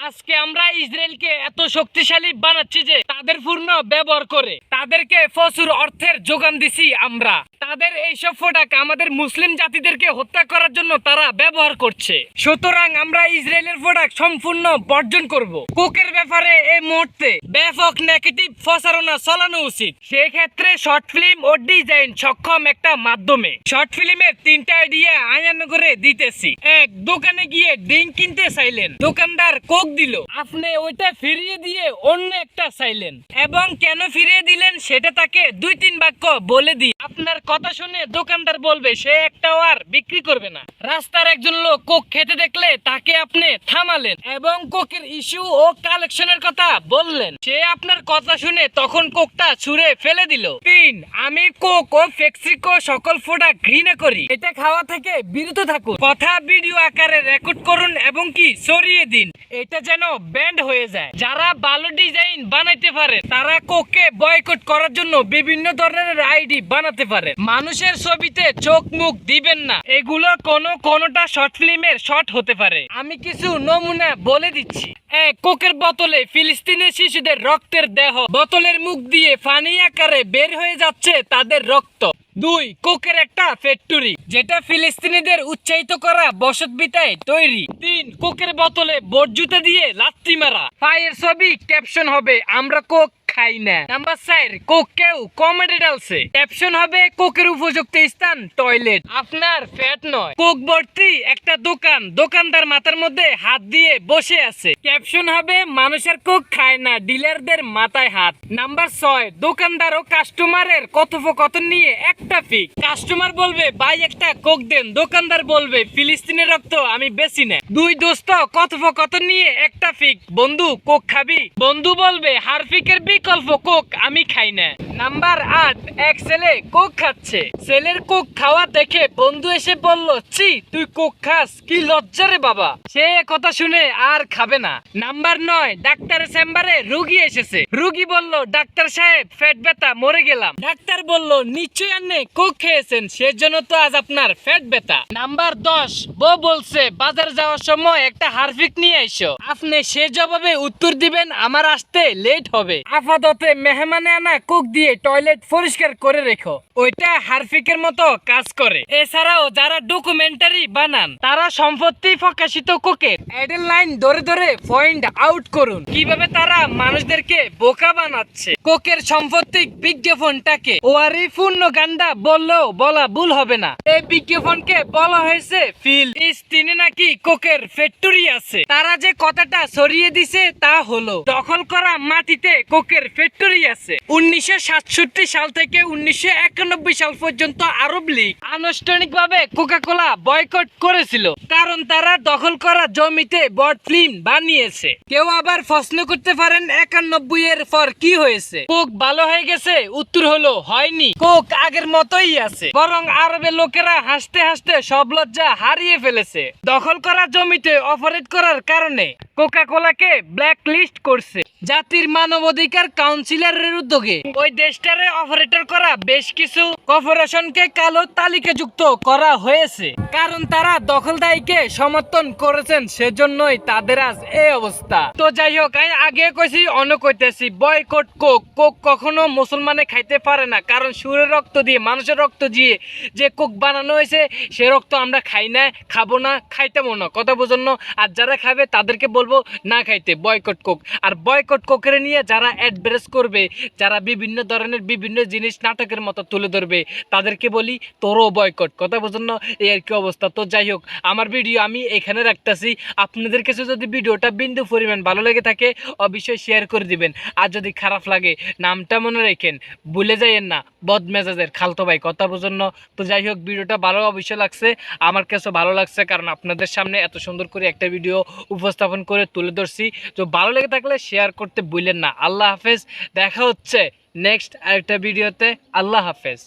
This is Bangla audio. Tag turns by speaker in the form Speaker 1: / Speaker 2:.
Speaker 1: আজকে আমরা ইসরায়েলকে এত শক্তিশালী বানাচ্ছি যে তাদের পূর্ণ ব্যবহার করে। তাদেরকে প্রচুর অর্থের যোগান দিছি আমরা। তাদের এইসব প্রোডাক্ট আমাদের মুসলিম জাতিদেরকে হত্যা করার জন্য তারা ব্যবহার করছে। সুতরাং আমরা ইসরায়েলের প্রোডাক্ট সম্পূর্ণ বর্জন করব। কোকের ব্যাপারে এই মুহূর্তে ব্যাপক নেগেটিভ প্রচারণা চালানো উচিত। সেক্ষেত্রে শর্ট ফিল্ম ও ডিজাইন সক্ষম একটা মাধ্যমে। শর্ট ফিল্মের তিনটা আইডিয়া আয়ান করে দিতেছি। এক, দোকানে গিয়ে ড্রিঙ্ক কিনতে চাইলেন। দোকানদার কোক দিল, আপনি ওইটা ফিরিয়ে দিয়ে অন্য একটা চাইলেন। এবং কেন ফিরিয়ে দিলেন? সেটা তাকে দুই তিন বাক্য বলে দিই। আপনার কথা শুনে দোকানদার বলবে, সে একটাও আর বিক্রি করবে না। রাস্তার একজন লোক কোক খেতে দেখলে তাকে আপনি থামালেন এবং কোকের ইস্যু ও কালেকশনের কথা বললেন। সে আপনার কথা শুনে তখন কোকটা ছুঁড়ে ফেলে দিল। তিন, আমি কোক ও ফেক্সিকো সকল প্রোডাক্ট ঘৃণা করি। এটা খাওয়া থেকে বিরত থাকুন। কথা ভিডিও আকারে রেকর্ড করুন এবং কি সরিয়ে দিন। এটা যেন ব্যান্ড হয়ে যায়। যারা ভালো ডিজাইন বানাইতে পারে, তারা কোককে বয়কট করার জন্য বিভিন্ন ধরনের আইডি বানাতে পারে মানুষের ছবিতে চোখ মুখ দিবেন না। এগুলো কোনো কোনোটা শর্ট ফিল্মের শর্ট হতে পারে। আমি কিছু নমুনা বলে দিচ্ছি। এক, কোকের বোতলে ফিলিস্তিনের শিশুদের রক্তের দেহ। বোতলের মুখ দিয়ে ফানি আকারে বের হয়ে যাচ্ছে তাদের রক্ত। দুই, কোকের একটা ফ্যাক্টরি যেটা ফিলিস্তিনিদের উৎসাহিত করা বসত বিতায় তৈরি। তিন, কোকের বোতলে বোট দিয়ে লাত্তি মারা। পায়ের ছবি ক্যাপশন হবে, আমরা কোক খাই না। নাম্বার চার, কোক কেউ কমেডি ডালছে। ক্যাপশন হবে, কোকের উপযুক্ত স্থান টয়লেট আপনার ফ্যাট নয়। কোক ভর্তি একটা দোকান, দোকানদার মাথার মধ্যে হাত দিয়ে বসে আছে। ক্যাপশন হবে মানুষের কোক খায় না ডিলারদের মাথায় হাত। নাম্বার ছয়, দোকানদার ও কাস্টমারের কথোপকথন নিয়ে একটা ফিক কাস্টমার বলবে, ভাই, একটা কোক দেন। দোকানদার বলবে, ফিলিস্তিনের রক্ত, আমি বেশি না। দুই দোস্ত, কথোপকথন নিয়ে একটা ফিক বন্ধু কোক খাবি? বন্ধু বলবে, হারফিকের বিকল্প কোক আমি খাই না। নাম্বার আট, এক ছেলে কোক খাচ্ছে। ছেলের কোক খাওয়া দেখে বন্ধু এসে বলল, ছি, তুই কোক খাস, কি লজ্জা রে বাবা। সে কথা শুনে আর খাবে না। নাম্বার নয়, ডাক্তারের চেম্বারে রুগী এসেছে। রুগী বলল, ডাক্তার সাহেব, ফ্যাট ব্যথা, মরে গেলাম। ডাক্তার বলল, নিশ্চয়ই আপনি কোক খেয়েছেন, সেজন্য তো আজ আপনার ফ্যাট ব্যথা। নাম্বার দশ, বউ বলছে, বাজার যাওয়ার সময় একটা হারফিক নিয়ে এসো। আপনি সে জবাবে উত্তর দিবেন, আমার আসতে লেট হবে। আপাতত মেহমানে আনা কোক দিয়ে টয়লেট পরিষ্কার করে রেখো। ওইটা হারফিকের মতো কাজ করে। এছাড়াও যারা ডকুমেন্টারি বানান, তারা সম্পত্তি প্রকাশিত কোকের অ্যাডের লাইন ধরে ধরে পয়েন্ট আউট করুন। কীভাবে তারা মানুষদেরকে বোকা বানাচ্ছে। কোকের সম্পত্তি বিজ্ঞাপনটাকে ওয়ারি পূর্ণ গান্ডা বললেও বলা ভুল হবে না। এই বিজ্ঞাপনকে বলা হয়েছে ফিল। ইস, তিনি নাকি কোকের ফ্যাক্টরি আছে। তারা যে কথাটা সরিয়ে দিছে তা হলো, দখল করা মাটিতে কোকের ফ্যাক্টরি আছে। উনিশশো সাতষট্টি সাল থেকে উনিশশো একানব্বই সাল পর্যন্ত আরব লীগ আনুষ্ঠানিকভাবে কোকা কোলা বয়কট করেছিল। কারণ তারা দখল করা জমিতে বট ফিল্ম বানিয়েছে। কেউ আবার প্রশ্ন করতে পারেন, একানব্বই এর পর কি হয়েছে? কোক ভালো হয়ে গেছে? উত্তর হলো, হয়নি। কোক আগের মতোই আছে। বরং আরবের লোকেরা হাসতে হাসতে সব লজ্জা হারিয়ে ফেলেছে। দখল করা জমিতে অপারেট করার কারণে কোকা কোলাকে ব্ল্যাক লিস্ট করছে। জাতির মানবাধিকার কাউন্সিলরের উদ্যোগে। ওই দেশটারে অপারেটর করা বেশ কিছু কর্পোরেশনকে কালো তালিকাযুক্ত করা হয়েছে। কারণ তারা দখলদারিকে সমর্থন করেছেন, সেজন্যই তাদের আজ এই অবস্থা। তো যাই হোক, আমি আগে কইছি, অন্য কইতেছি। Boycott Coke. কোক কখনো মুসলমানে খাইতে পারে না। কারণ সুরের রক্ত দিয়ে, মানুষের রক্ত দিয়ে যে কোক বানানো হয়েছে, সে রক্ত আমরা খাই না, খাব না, খাইতেমো না। কথা বোঝানো আর যারা খাবে, তাদেরকে বলব, না খাইতে। Boycott coke. আর বয়কট কোকের নিয়ে যারা অ্যাডভারেস করবে, যারা বিভিন্ন ধরনের বিভিন্ন জিনিস নাটকের মতো তুলে ধরবে। তাদেরকে বলি, তোরও বয়কট কথা বোঝানো এই আর কি অবস্থা? তো যাই হোক, আমার ভিডিও আমি এখানে রাখতেছি। আপনাদের কাছে যদি ভিডিওটা বিন্দু পরিমাণ ভালো লেগে থাকে, অবশ্যই শেয়ার করে দিবেন। আর যদি খারাপ লাগে, নামটা মনে রেখেন। ভুলে যাইয়েন না, বদমেজাজের খালতো ভাই। কথা বোঝানো তো যাই হোক, ভিডিওটা ভালো অবশ্যই লাগছে। আমার কাছে ভালো লাগছে কারণ আপনাদের সামনে এত সুন্দর করে একটা ভিডিও উপস্থাপন করে তুলে ধরছি। তো ভালো লেগে থাকলে শেয়ার করতে ভুলেন না। আল্লাহ হাফেজ। দেখা হচ্ছে। নেক্সট আরেকটা ভিডিওতে আল্লাহ হাফেজ।